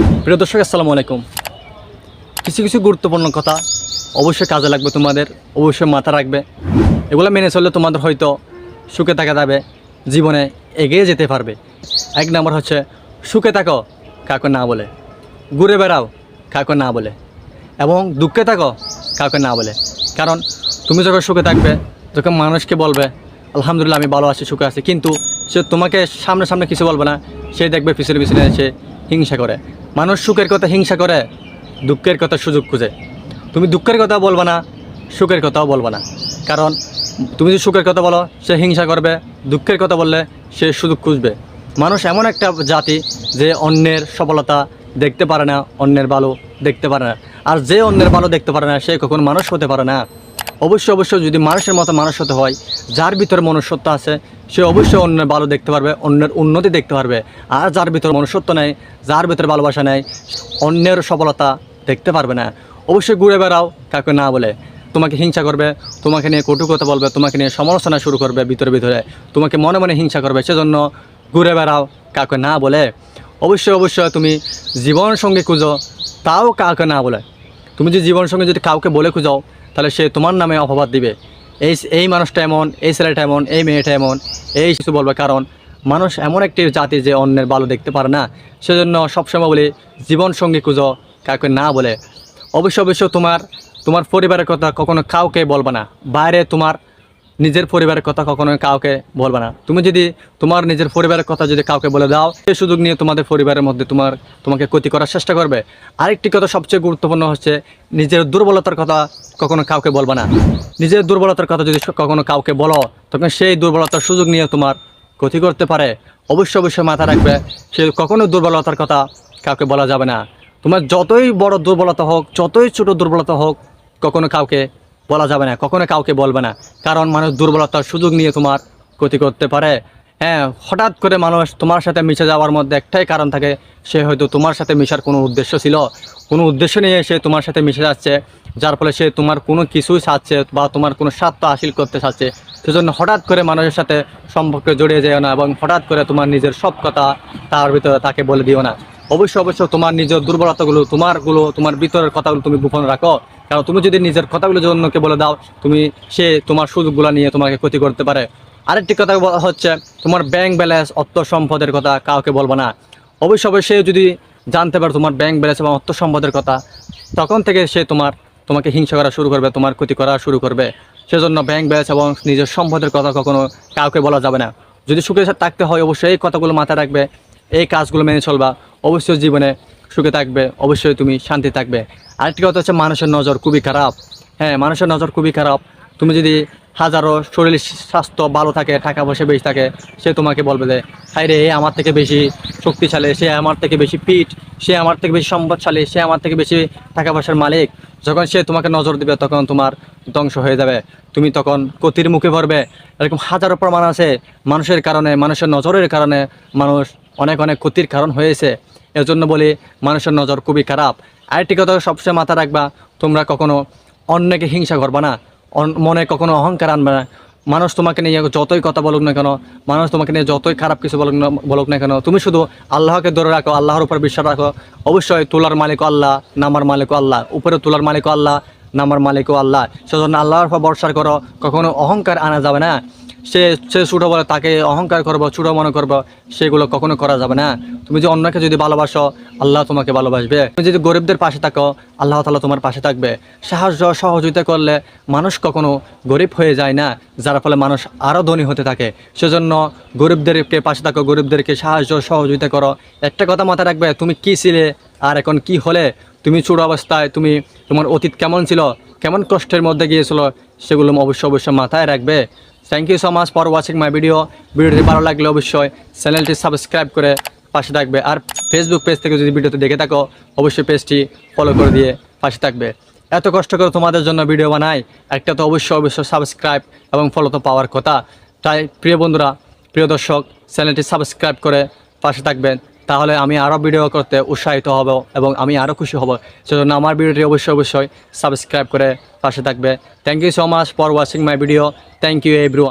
প্রিয় দর্শক, আসসালামু আলাইকুম। কিছু কিছু গুরুত্বপূর্ণ কথা অবশ্যই কাজে লাগবে তোমাদের, অবশ্যই মাথা রাখবে। এগুলো মেনে চললে তোমাদের হয়তো সুখে থাকা যাবে, জীবনে এগিয়ে যেতে পারবে। এক নম্বর হচ্ছে, সুখে থাকো, কাউকে না বলে। ঘুরে বেড়াও, কাউকে না বলে। এবং দুঃখে থাকো, কাউকে না বলে। কারণ, তুমি যখন সুখে থাকবে, যখন মানুষকে বলবে, আলহামদুলিল্লাহ, আমি ভালো আছি, সুখে আছি। কিন্তু সে তোমাকে সামনে সামনে কিছু বলবে না। সে দেখবে পিছনে পিছনে সে হিংসা করে। মানুষ সুখের কথা হিংসা করে, দুঃখের কথা সুযোগ খুঁজে। তুমি দুঃখের কথা বলবে না, সুখের কথাও বলবে না। কারণ তুমি যদি সুখের কথা বলো, সে হিংসা করবে, দুঃখের কথা বললে সে সুযোগ খুঁজবে। মানুষ এমন একটা জাতি যে অন্যের সফলতা দেখতে পারে না, অন্যের ভালো দেখতে পারে না। আর যে অন্যের ভালো দেখতে পারে না, সে কখনো মানুষ হতে পারে না। অবশ্যই অবশ্যই যদি মানুষের মতো মানুষ হতে হয়, যার ভিতরে মনুষ্যত্ব আছে সে অবশ্যই অন্যের ভালো দেখতে পারবে, অন্যের উন্নতি দেখতে পারবে। আর যার ভিতরে মনুষ্যত্ব নেই, যার ভিতরে ভালোবাসা নেই, অন্যের সফলতা দেখতে পারবে না। অবশ্যই ঘুরে বেড়াও, কাউকে না বলে। তোমাকে হিংসা করবে, তোমাকে নিয়ে কটু কথা বলবে, তোমাকে নিয়ে সমালোচনা শুরু করবে ভিতরে ভিতরে। তোমাকে মনে মনে হিংসা করবে, সেজন্য ঘুরে বেড়াও, কাউকে না বলে। অবশ্যই অবশ্যই তুমি জীবন সঙ্গে খুঁজো, তাও কাউকে না বলে। তুমি যদি জীবন সঙ্গে যদি কাউকে বলে খুঁজাও, তাহলে সে তোমার নামে অপবাদ দিবে। এই এই মানুষটা এমন, এই ছেলেটা এমন, এই মেয়েটা এমন এই কিছু বলবে কারণ, মানুষ এমন একটি জাতি যে অন্যের ভালো দেখতে পারে না, সেজন্য সবসময় বলি জীবন সঙ্গী খুঁজো, কাউকে না বলে। অবশ্য অবশ্য তোমার তোমার পরিবারের কথা কখনো কাউকে বলবে না। বাইরে তোমার নিজের পরিবারের কথা কখনো কাউকে বলবে না। তুমি যদি তোমার নিজের পরিবারের কথা যদি কাউকে বলে দাও সেই সুযোগ নিয়ে তোমাদের পরিবারের মধ্যে তোমার, তোমাকে ক্ষতি করার চেষ্টা করবে। আরেকটি কথা সবচেয়ে গুরুত্বপূর্ণ হচ্ছে, নিজের দুর্বলতার কথা কখনো কাউকে বলবে না। নিজের দুর্বলতার কথা যদি কখনো কাউকে বলো, তখন সেই দুর্বলতার সুযোগ নিয়ে তোমার ক্ষতি করতে পারে। অবশ্যই অবশ্যই মাথা রাখবে সে কখনো দুর্বলতার কথা কাউকে বলা যাবে না। তোমার যতই বড় দুর্বলতা হোক, যতই ছোট দুর্বলতা হোক, কখনো কাউকে বলা যাবে না, কখনো কাউকে বলবে না। কারণ মানুষ দুর্বলতার সুযোগ নিয়ে তোমার ক্ষতি করতে পারে। হ্যাঁ হঠাৎ করে মানুষ তোমার সাথে মিশে যাওয়ার মধ্যে একটাই কারণ থাকে, সে হয়তো তোমার সাথে মিশার কোনো উদ্দেশ্য ছিল। কোনো উদ্দেশ্য নিয়ে সে তোমার সাথে মিশে যাচ্ছে, যার ফলে সে তোমার কোনো কিছুই চাচ্ছে বা তোমার কোনো স্বার্থ হাসিল করতে চাচ্ছে। সেজন্য হঠাৎ করে মানুষের সাথে সম্পর্কে জড়িয়ে যেও না এবং হঠাৎ করে তোমার নিজের সব কথা তার ভিতরে তাকে বলে দিও না। অবশ্যই অবশ্যই তোমার নিজের দুর্বলতাগুলো, তোমারগুলো, তোমার ভিতরের কথাগুলো তুমি গোপন রাখো। কারণ তুমি যদি নিজের কথাগুলো যদি অন্যকে বলে দাও, তুমি সে তোমার সুযোগগুলো নিয়ে তোমাকে ক্ষতি করতে পারে। আরেকটি কথা হচ্ছে, তোমার ব্যাংক ব্যালেন্স অর্থ সম্পদের কথা কাউকে বলব না। অবশ্যই অবশ্যই যদি জানতে পারে তোমার ব্যাংক ব্যালেন্স এবং অর্থ সম্পদের কথা, তখন থেকে সে তোমার, তোমাকে হিংসা করা শুরু করবে, তোমার ক্ষতি করা শুরু করবে। সেজন্য ব্যাংক ব্যালেন্স এবং নিজের সম্পদের কথা কখনো কাউকে বলা যাবে না। যদি সুখে থাকতে হয়, অবশ্যই এই কথাগুলো মাথায় রাখবে, এই কাজগুলো মেনে চলবা। অবশ্যই জীবনে সুখে থাকবে, অবশ্যই তুমি শান্তি থাকবে। আরেকটি কথা হচ্ছে মানুষের নজর খুবই খারাপ। হ্যাঁ মানুষের নজর খুবই খারাপ। তুমি যদি হাজারো শরীর স্বাস্থ্য ভালো থাকে, টাকা পয়সা বেশি থাকে, সে তোমাকে বলবে যে হাই রে আমার থেকে বেশি শক্তিশালী, সে আমার থেকে বেশি পিঠ সে আমার থেকে বেশি সম্পদশালী, সে আমার থেকে বেশি টাকা পয়সার মালিক। যখন সে তোমাকে নজর দিবে, তখন তোমার ধ্বংস হয়ে যাবে। তুমি তখন ক্ষতির মুখে পড়বে। এরকম হাজারো প্রমাণ আছে মানুষের কারণে, মানুষের নজরের কারণে মানুষ অনেক অনেক ক্ষতির কারণ হয়েছে। এজন্য বলি মানুষের নজর খুবই খারাপ। আরেকটি কথা সবসময় মাথা রাখবা, তোমরা কখনো অন্যকে হিংসা করবা না মনে কখনো অহংকার আনবে না। মানুষ তোমাকে নিয়ে যতই কথা বলুক না কেন, মানুষ তোমাকে নিয়ে যতই খারাপ কিছু বলুক না বলুক না কেন, তুমি শুধু আল্লাহকে ধরে রাখো, আল্লাহর উপর বিশ্বাস রাখো। অবশ্যই তোলার মালিক আল্লাহ, নামার মালিক আল্লাহ, উপরে তোলার মালিক আল্লাহ, নামার মালিকও আল্লাহ। সেজন্য আল্লাহর উপর ভরসা করো, কখনো অহংকার আনা যাবে না। সে সে ছোটো বলে, তাকে অহংকার করব, ছোটো মনে করব, সেগুলো কখনো করা যাবে না। তুমি যদি অন্যকে যদি ভালোবাসো, আল্লাহ তোমাকে ভালোবাসবে। তুমি যদি গরিবদের পাশে থাকো, আল্লাহ তালা তোমার পাশে থাকবে। সাহায্য সহযোগিতা করলে মানুষ কখনো গরিব হয়ে যায় না, যার ফলে মানুষ আরও ধনী হতে থাকে। সেজন্য গরিবদেরকে পাশে থাকো, গরিবদেরকে সাহায্য সহযোগিতা করো। একটা কথা মাথায় রাখবে, তুমি কি ছিলে আর এখন কি হলে? তুমি ছোট অবস্থায় তুমি, তোমার অতীত কেমন ছিল, কেমন কষ্টের মধ্যে গিয়েছিল, সেগুলো অবশ্যই অবশ্যই মাথায় রাখবে। Thank you so much for watching my video ভিডিওটি ভালো লাগলে অবশ্যই চ্যানেলটি সাবস্ক্রাইব করে পাশে থাকবে। আর ফেসবুক পেজ থেকে যদি ভিডিওতে দেখে থাকো, অবশ্যই পেজটি ফলো করে দিয়ে পাশে থাকবে। এত কষ্ট করে তোমাদের জন্য ভিডিও বানাই, একটা তো অবশ্যই অবশ্যই সাবস্ক্রাইব এবং ফলো তো পাওয়ার কথা। তাই প্রিয় বন্ধুরা, প্রিয় দর্শক, চ্যানেলটি সাবস্ক্রাইব করে পাশে থাকবেন। তাহলে আমি আরও ভিডিও করতে উৎসাহিত হব এবং আমি আরও খুশি হব। সেজন্য আমার ভিডিওটি অবশ্যই অবশ্যই সাবস্ক্রাইব করে পাশে থাকবে। Thank you so much for watching my video thank you everyone